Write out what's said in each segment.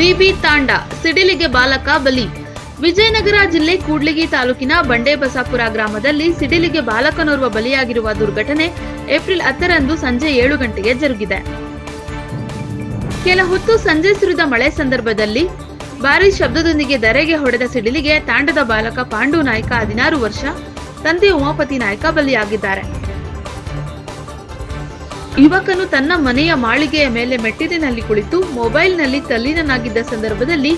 ಬಿಬಿ ತಾಂಡ, ಸಿಡಿಲಿಗೆ ಬಾಲಕ ಬಲಿ. ವಿಜಯನಗರ ಜಿಲ್ಲೆ ಕೂಡ್ಲಿಗಿ ತಾಲೂಕಿನ ಬಂಡೆಬಸಾಪುರ ಗ್ರಾಮದಲ್ಲಿ ಸಿಡಿಲಿಗೆ ಬಾಲಕನೋರ್ವ ಬಲಿಯಾಗಿರುವ ದುರ್ಘಟನೆ ಏಪ್ರಿಲ್ ಹತ್ತರಂದು ಸಂಜೆ ಏಳು ಗಂಟೆಗೆ ಜರುಗಿದೆ. ಕೆಲ ಹೊತ್ತು ಸಂಜೆ ಸುರಿದ ಮಳೆ ಸಂದರ್ಭದಲ್ಲಿ ಭಾರಿ ಶಬ್ದದೊಂದಿಗೆ ಧರೆಗೆ ಹೊಡೆದ ಸಿಡಿಲಿಗೆ ತಾಂಡದ ಬಾಲಕ ಪಾಂಡು ನಾಯ್ಕ ಹದಿನಾರು ವರ್ಷ, ತಂದೆ ಉಮಾಪತಿ ನಾಯ್ಕ ಬಲಿಯಾಗಿದ್ದಾರೆ. ಯುವಕನು ತನ್ನ ಮನೆಯ ಮಾಳಿಗೆಯ ಮೇಲೆ ಮೆಟ್ಟಿಲಿನಲ್ಲಿ ಕುಳಿತು ಮೊಬೈಲ್ನಲ್ಲಿ ತಲ್ಲೀನನಾಗಿದ್ದ ಸಂದರ್ಭದಲ್ಲಿ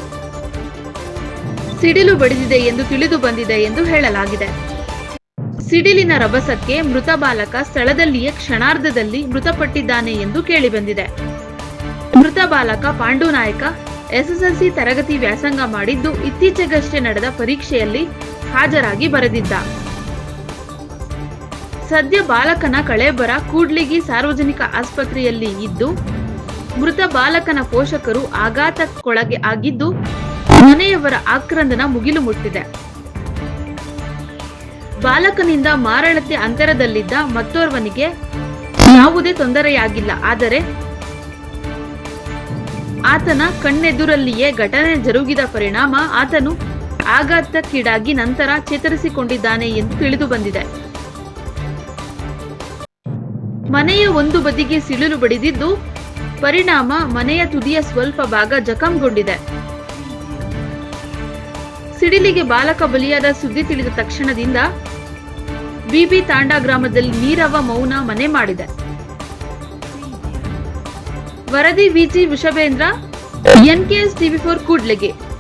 ಸಿಡಿಲು ಬಡಿದಿದೆ ಎಂದು ತಿಳಿದು ಬಂದಿದೆ ಎಂದು ಹೇಳಲಾಗಿದೆ. ಸಿಡಿಲಿನ ರಭಸಕ್ಕೆ ಮೃತ ಬಾಲಕ ಸ್ಥಳದಲ್ಲಿಯೇ ಕ್ಷಣಾರ್ಧದಲ್ಲಿ ಮೃತಪಟ್ಟಿದ್ದಾನೆ ಎಂದು ಕೇಳಿಬಂದಿದೆ. ಮೃತ ಬಾಲಕ ಪಾಂಡು ನಾಯಕ, ಎಸ್ಎಸ್ಎಲ್ಸಿ ತರಗತಿ ವ್ಯಾಸಂಗ ಮಾಡಿದ್ದು ಇತ್ತೀಚೆಗಷ್ಟೇ ನಡೆದ ಪರೀಕ್ಷೆಯಲ್ಲಿ ಹಾಜರಾಗಿ ಬರೆದಿದ್ದ. ಸದ್ಯ ಬಾಲಕನ ಕಳೇಬರ ಕೂಡ್ಲಿಗಿ ಸಾರ್ವಜನಿಕ ಆಸ್ಪತ್ರೆಯಲ್ಲಿ ಇದ್ದು, ಮೃತ ಬಾಲಕನ ಪೋಷಕರು ಆಘಾತಕ್ಕೊಳಗೆ ಆಗಿದ್ದು, ಮನೆಯವರ ಆಕ್ರಂದನ ಮುಗಿಲು ಮುಟ್ಟಿದೆ. ಬಾಲಕನಿಂದ ಮಾರಳತೆ ಅಂತರದಲ್ಲಿದ್ದ ಮತ್ತೋರ್ವನಿಗೆ ಯಾವುದೇ ತೊಂದರೆಯಾಗಿಲ್ಲ. ಆದರೆ, ಆತನ ಕಣ್ಣೆದುರಲ್ಲಿಯೇ ಘಟನೆ ಜರುಗಿದ ಪರಿಣಾಮ ಆತನು ಆಘಾತಕ್ಕೀಡಾಗಿ ನಂತರ ಚೇತರಿಸಿಕೊಂಡಿದ್ದಾನೆ ಎಂದು ತಿಳಿದು ಬಂದಿದೆ. ಮನೆಯ ಒಂದು ಬದಿಗೆ ಸಿಡಿಲು ಬಡಿದಿದ್ದು ಪರಿಣಾಮ ಮನೆಯ ತುದಿಯ ಸ್ವಲ್ಪ ಭಾಗ ಜಖಂಗೊಂಡಿದೆ. ಸಿಡಿಲಿಗೆ ಬಾಲಕ ಬಲಿಯಾದ ಸುದ್ದಿ ತಿಳಿದ ತಕ್ಷಣದಿಂದ ಬಿಬಿ ತಾಂಡಾ ಗ್ರಾಮದಲ್ಲಿ ನೀರವ ಮೌನ ಮನೆ ಮಾಡಿದೆ. ವರದಿ ವಿಜಿ ವಿಷಬೇಂದ್ರ ಎನ್ಕೆಎಸ್ ಟಿವಿ ಫೋರ್ ಕೂಡ್ಲಿಗೆ.